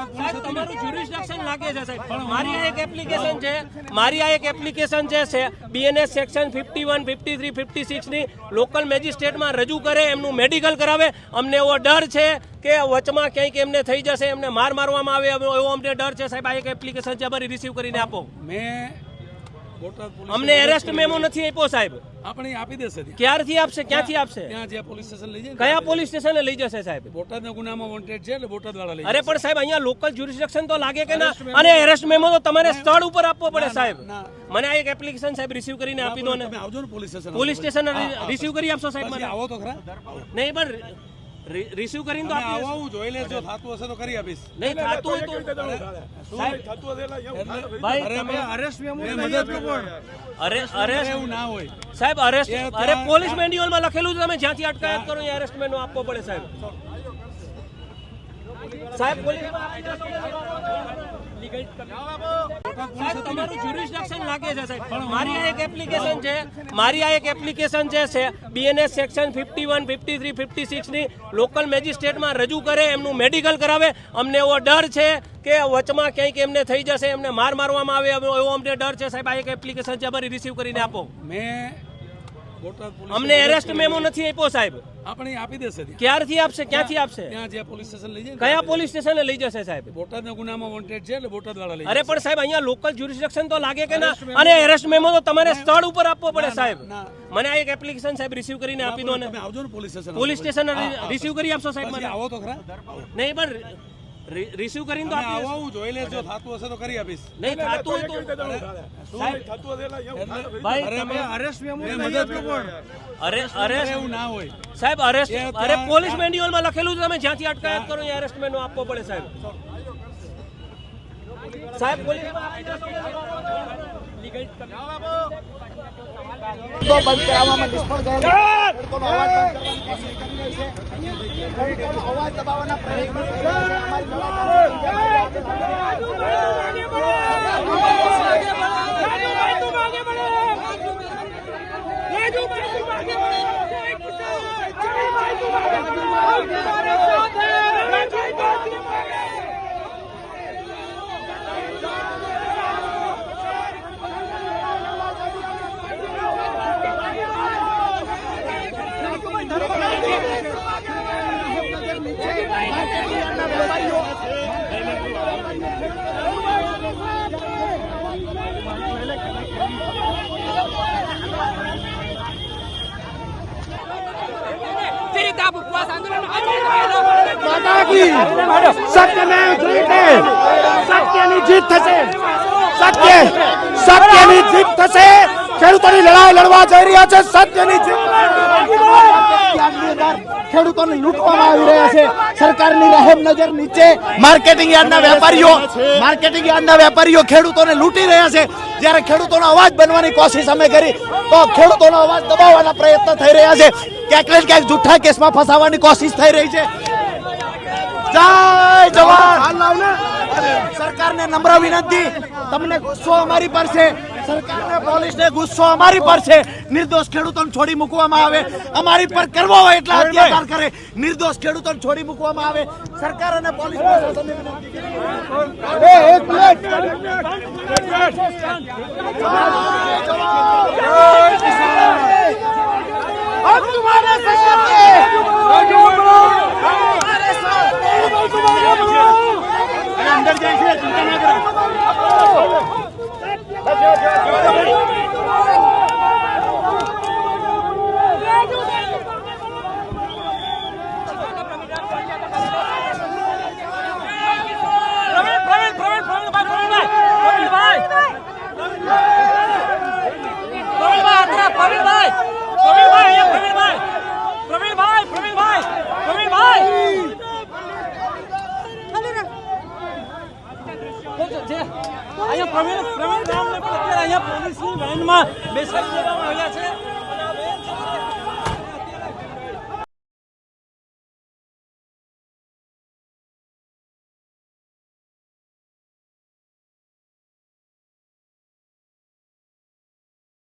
સાહેબ, તમારું સાહેબ. મારી આ એક એપ્લિકેશન છે મારી આ section fifty one fifty three fifty સિક્સની local મેજિસ્ટ્રેટમાં રજૂ કરે એમનું મેડિકલ કરાવે. અમને એવો ડર છે કે વચમાં ક્યાંક એમને થઈ જશે એમને માર મારવામાં આવે એવો અમને ડર છે. સાહેબ આ એક એપ્લિકેશન છે રિસીવ કરીને આપો. મેં અમને એરેસ્ટ મેમો નથી આપ્યો સાહેબ. આપણે આપી દેશે ક્યારથી આપશે? ક્યાંથી આપશે? ત્યાં જે પોલીસ સ્ટેશન લઈ જાય કયા પોલીસ સ્ટેશને લઈ જશે સાહેબ? બોટાદના ગુનામાં વોન્ટેડ છે એટલે બોટાદ વાળા લઈ અરે પણ સાહેબ અહીંયા લોકલ જ્યુરિસ્ડિક્શન તો લાગે કે ના? અને એરેસ્ટ મેમો તો તમારે સ્થળ ઉપર આપવો પડે સાહેબ. મને આ એક એપ્લિકેશન સાહેબ રિસીવ કરીને આપી દો ને. આવજો ને police station. Police station receive કરી આપશો સાહેબ મને. આવો તો ખરા. નહીં પણ રિસીવ કરીને તો આપી આવું જોઈ લેજો થાતું હશે તો કરી આપીશ. નહીં થાતું હોય તો સાહેબ. ભાઈ અરે તમે અરેસ્ટ મેમો મદદ કરો. અરે અરેસ્ટ એવું ના હોય. સાહેબ અરેસ્ટ અરે પોલીસ મેન્યુઅલમાં લખેલું છે તમે જ્યાંથી અટકાયત કરો એ અરેસ્ટ મેનો આપવો પડે સાહેબ. સાહેબ પોલીસ સાહેબ, તમારું jurisdiction લાગે છે સાહેબ. મારી આ એક એપ્લિકેશન છે. મારી આ એક એપ્લિકેશન છે BNS section fifty one fifty three fifty સિક્સની local મેજિસ્ટ્રેટમાં રજૂ કરે એમનું મેડિકલ કરાવે. અમને એવો ડર છે કે વચમાં ક્યાંક એમને થઈ જશે એમને માર મારવામાં આવે એવો અમને ડર છે. સાહેબ આ એક એપ્લિકેશન છે અમારી રિસીવ કરીને આપો. મેં અમને એરેસ્ટ મેમો નથી આપ્યો સાહેબ. આપણે આપી દેશે ક્યારથી આપશે? ક્યાંથી આપશે? ત્યાં જે પોલીસ સ્ટેશન લઈ જાય કયા પોલીસ સ્ટેશને લઈ જશે સાહેબ? બોટાદના ગુનામાં વોન્ટેડ છે એટલે બોટાદ વાળા લઈ અરે પણ સાહેબ અહીંયા લોકલ જ્યુરિસ્ડિક્શન તો લાગે કે ના? અને એરેસ્ટ મેમો તો તમારે સ્થળ ઉપર આપવો પડે સાહેબ. મને આ એક એપ્લિકેશન સાહેબ રિસીવ કરીને આપી દો ને. આવજો ને police station police station receive કરી આપશો સાહેબ મને. આવો તો ખરા. નહીં પણ રિસીવ કરીને તો આવો હું જોઈ લેજો થાતું હશે તો કરી આપીશ. નહીં થાતું હોય તો સાહેબ ભાઈ અરે તમે અરેસ્ટ મેમો મદદ કરો અરે અરેસ્ટ એવું ના હોય. સાહેબ અરેસ્ટ અરે પોલીસ મેન્યુઅલમાં લખેલું છે તમે જ્યાંથી અટકાયત કરો એ અરેસ્ટ મેનો આપવો પડે સાહેબ. સાહેબ પોલીસ બંધ કરાવવામાં અવાજ દબાવવાના પ્રયત્ન આવી રહ્યા છે. સરકારની માર્કેટિંગ યાર્ડના વેપારીઓ, માર્કેટિંગ યાર્ડના વેપારીઓ ખેડૂતોને લૂંટી રહ્યા છે. જ્યારે ખેડૂતોનો અવાજ બનવાની કોશિશ અમે કરી, તો ખેડૂતોનો અવાજ દબાવવાના પ્રયત્ન થઈ રહ્યા છે. ક્યાંક ને ક્યાંક જુઠ્ઠા કેસમાં ફસાવવાની કોશિશ થઈ રહી છે. જય જવાન! સરકારને નમ્ર વિનંતી તમને ગુસ્સો અમારી પર છે. સરકારને પોલીસને ગુસ્સો અમારી પર છે. નિર્દોષ ખેડૂતોને છોડી મૂકવામાં આવે. અમારી પર કરવો હોય એટલા અત્યાચાર કરે. નિર્દોષ ખેડૂતોને છોડી મૂકવામાં આવે. સરકાર અને પોલીસ અહીંયા પ્રવીણ પ્રવીણ નામને પણ અત્યારે અહીંયા પોલીસની વેનમાં બેસાડી દેવામાં આવ્યા છે.